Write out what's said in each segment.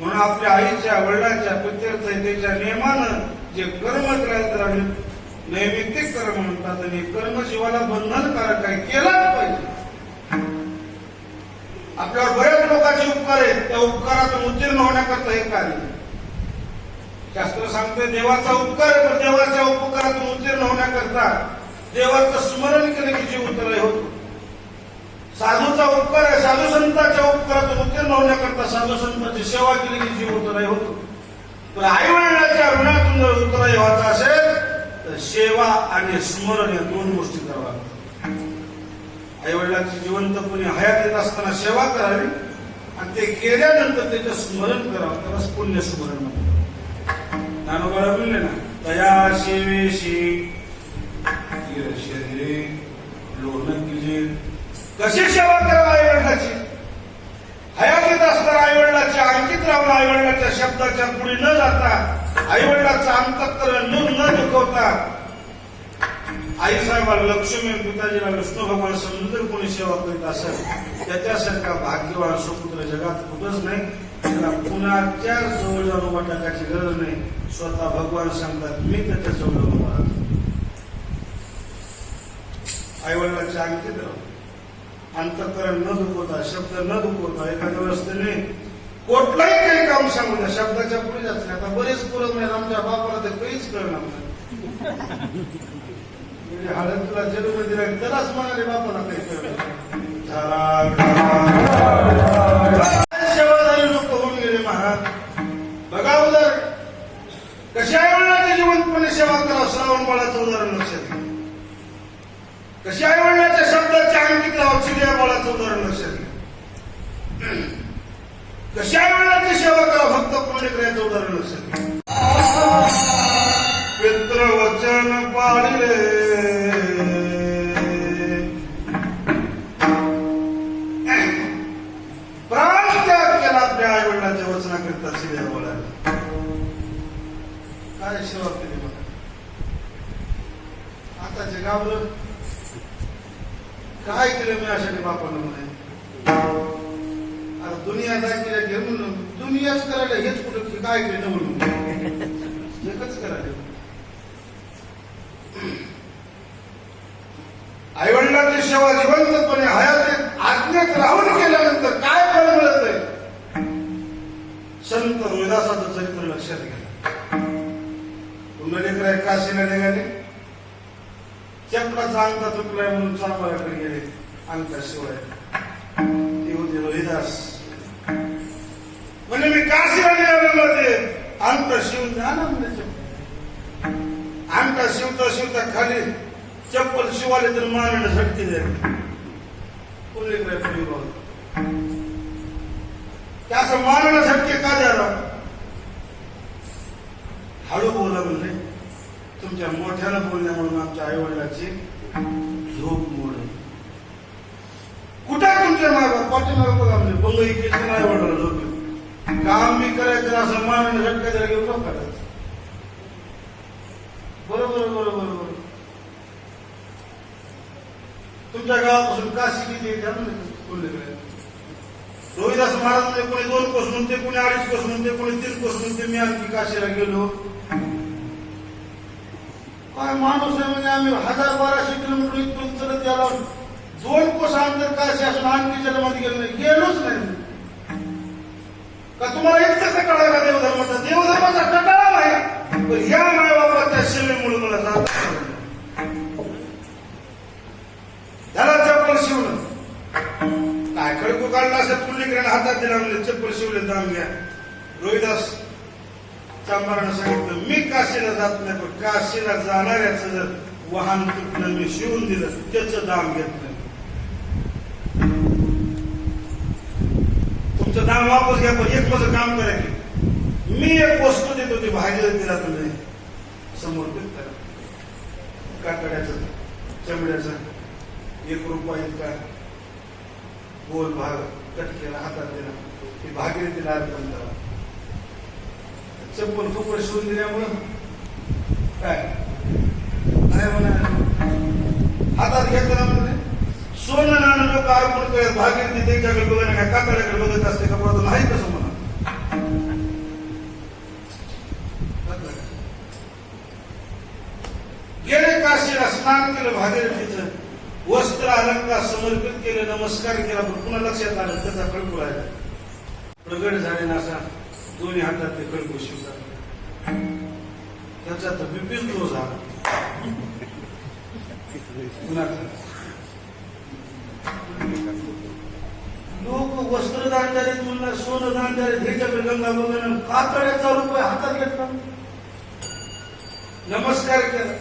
म्हणून आपल्या आईच्या वडिलांच्या पितृतेच्या नियमानं जे कर्म करायचं तर नैमित्तिक कर्म म्हणतात आणि कर्म जीवाला बंधनकारक आहे केलाच पाहिजे. आपल्यावर बऱ्याच लोकांचे उपकार आहेत. त्या उपकारातून उत्तीर्ण होण्याकरता हे कार्य शास्त्र सांगते देवाचा उपकार आहे पण देवाच्या उपकारातून उत्तीर्ण होण्याकरता देवाचं स्मरण केलं की जीव उतराय होतो. साधूचा उपकार आहे साधू संतांच्या उपकारातून उत्तीर्ण होण्याकरता साधू संतांची सेवा केली की जीव उतराय होतो. तर आई वडिलांच्या ऋणातून जर उतराय व्हायचा असेल तर सेवा आणि स्मरण या दोन गोष्टी कराव्या आई वडिलांची कोणी हयात येत असताना सेवा करावी आणि ते केल्यानंतर त्याचं स्मरण करावं. त्यालाच पुण्य स्मरण म्हणतात. ज्ञानोबाला बोलले ना तया सेवेशी शरीरे लोण किजे कशी सेवा करावं आई वडिलाची हयात येत असताना आई वडिलाची अंकित राहून आई शब्दाच्या पुढे न जाता आई वडिलाचं अंतकरण न दुखवता आई साहेबाला लक्ष्मी पिताजीला विष्णू भगवान समजून जर कोणी सेवा करीत असेल त्याच्यासारखा भाग्यवान सुपुत्र जगात कुठंच नाही. त्याला कुणाच्या जवळ जाऊन उभा टाकायची गरज नाही. स्वतः भगवान सांगतात मी त्याच्याजवळ उभा आई वडिलांच्या अंकित राहू अंतकरण न दुखवता शब्द न दुखवता एखाद्या वेळेस त्याने कुठलाही काही काम सांगू द्या. शब्दाच्या पुढे जात नाही. आता बरेच पुरत नाही आमच्या बापाला ते काहीच कळणार नाही. म्हणजे हळद तुला जन्म दिला त्यालाच म्हणाले बापाला काही कळलं झाला पुण्यक्रियाचं उदाहरण वचन पाळिले प्राण त्याग केला आपल्या आई वडिलांच्या वचनाकरिता चिडिया बाळाला काय सेवा केली बघा आताच्या गावलं काय केलं मी अशाने बापानं म्हणे? आता दुनिया काय केलं घेऊन दुनियाच करायला हेच कुठं काय केलं म्हणून. एकच करायला. आई वडिलांची सेवा जिवंतपणे हयात आज्ञेत राहून केल्यानंतर काय फळ मिळत आहे संत रोहिदासाचं चरित्र लक्षात घ्या. पुंडलिकराय काशीला निघाले. चपलाचा अंगठा तुटलाय म्हणून चांगल्याकडे गेले. अंगठा शिवाय. ते होते रोहिदास. अंगठा शिवून द्या ना म्हणजे चप्पल. खाली चप्पल शिवाले तर मानाने शक्ती दे. पुंडलिकराय पुढे शक्य का द्यायला? हळू बोला म्हणजे तुमच्या मोठ्यानं बोलण्यामुळे आमच्या आई वडिलाची झोप मोड कुठे तुमच्या माग? पाठीमाग बोला म्हणजे बंगई केली आई वडिला झोप काम मी करायचं असं मानाने शक्य जरा घेऊन करायचं बरोबर बरोबर बरोबर तुमच्या गावापासून काशी किती आहे बोलले रोहिदास महाराज म्हणजे कोणी दोन कोस म्हणते कोणी अडीच कोस म्हणते कोणी तीन कोस म्हणते मी आणखी काशीला गेलो. काय माणूस आहे म्हणजे आम्ही हजार बाराशे किलोमीटर इथून चलत याला दोन कोस अंतर काशी असून आणखी जन्मात गेलो नाही गेलोच नाही. का तुम्हाला एक कसं कळायला देवधर्माचा? देवधर्माचा कटाळा आहे. पण ह्या मायबापाच्या सेवेमुळे मला जात त्याला चप्पल शिवलं काय खडकू काढला असं पुण्यकऱ्याने हातात दिला म्हणजे चप्पल शिवले दाम घ्या. रोहिदास चांबारानं सांगितलं मी काशीला जात नाही पण काशीला जाणाऱ्याचं जर वाहन तुटलं मी शिवून दिलं त्याचं दाम घेत नाही वापस घ्या पण एक माझं काम करा की मी एक वस्तू देतो ती भाजी दिला तुम्ही समर्पित करा काकड्याचं चमड्याचं एक रुपया इतका. गोल भाग कट केला हातात दिला. ती भागीरथीला अर्पण करा. चप्पल खूप शिवून दिल्यामुळं ಕಾರು ಮುಳುಗಡೆ ಭಾಗಿನ ದೇಶಗಳು ನನಗೆ ಅಕ್ಕ ಕಡೆಗಳು ಬಂದಷ್ಟೇ नाही ನಾಯಿಕ ಸುಮ್ಮನ गेले काशीला स्नान केलं भागीरथीचं वस्त्र अलंकार समर्पित केले नमस्कार केला पण पुन्हा लक्षात आलं त्याचा कळकू राहिला प्रगट झाले नासा दोन्ही हातात ते कळकू शिवतात त्याचा तर बिपीन तो झाला कुणाचा? लोक वस्त्र दान झाले म्हणलं सोनं दान झाले ह्याच्याकडे गंगा बघणं कातड्याचा रुपये हातात घेतला. नमस्कार केला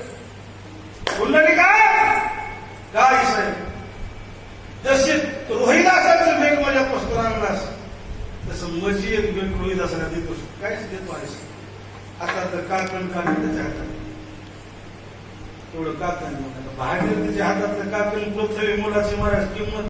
बोलला नाही काय काय साहेब? जसे रोहिदासाचं भेट माझ्या पुस्तकात आणलास तसं मजी एक भेट रोहिदासाला देतो काहीच देतो आहेस आता तर काकण काढून त्याच्या हातात. तेवढं काकण बाहेर त्याच्या हातात. काकण पृथ्वी मुलाची महाराज किंमत.